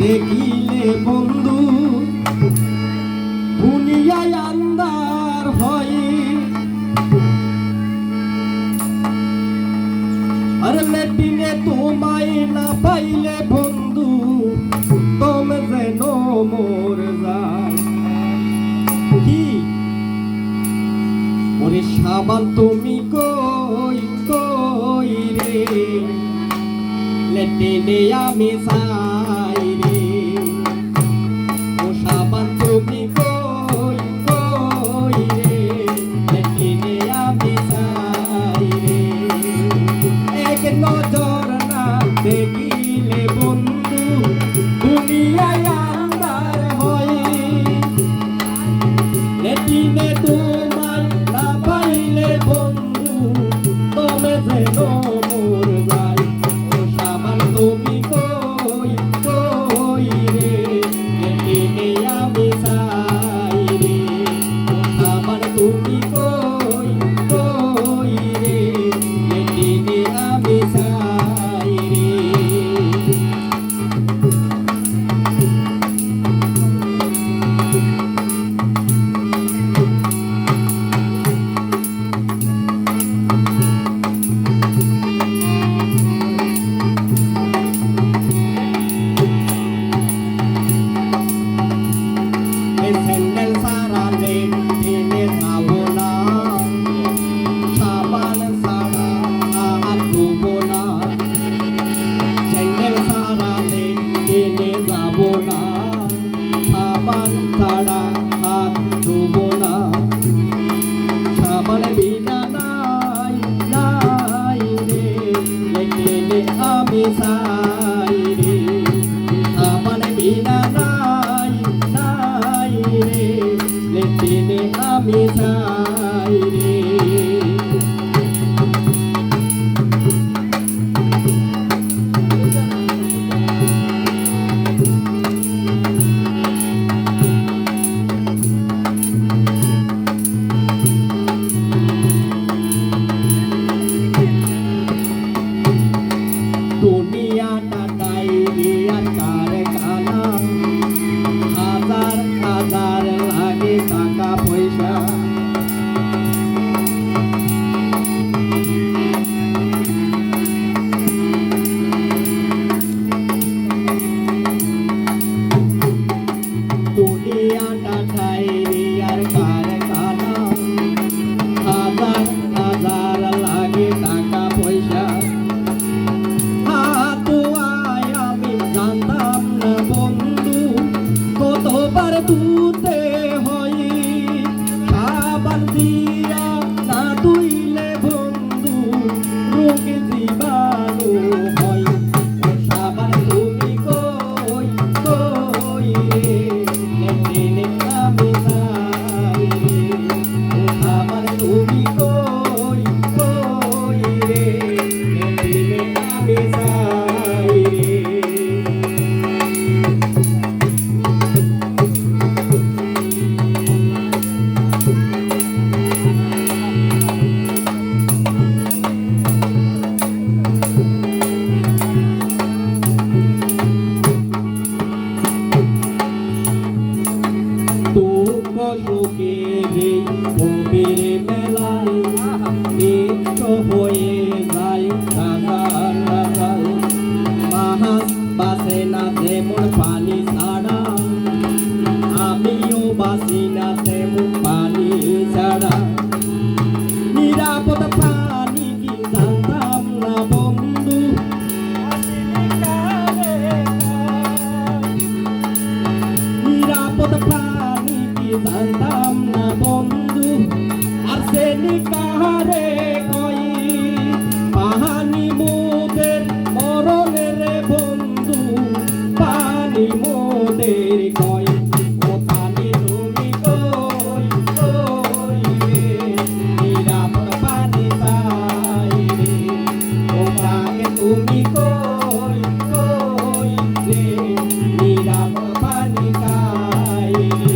দেখিলে বন্ধু দুনিয়ায় আন্দার হয়। আর লেপিনে তোমায় না পাইলে বন্ধু তুমি যেন মোর যায় কি? ওরে সাবান, তুমি লেটেলে আমি চাই রে ও সাবান তুমি কই কই রে লেটেলে আমি চাই রে এক নজর না দেখিলে বন্ধু, দুনিয়ায় আমার হই লেটিনে তোমার না পাইলে বন্ধু, তবে যেন you.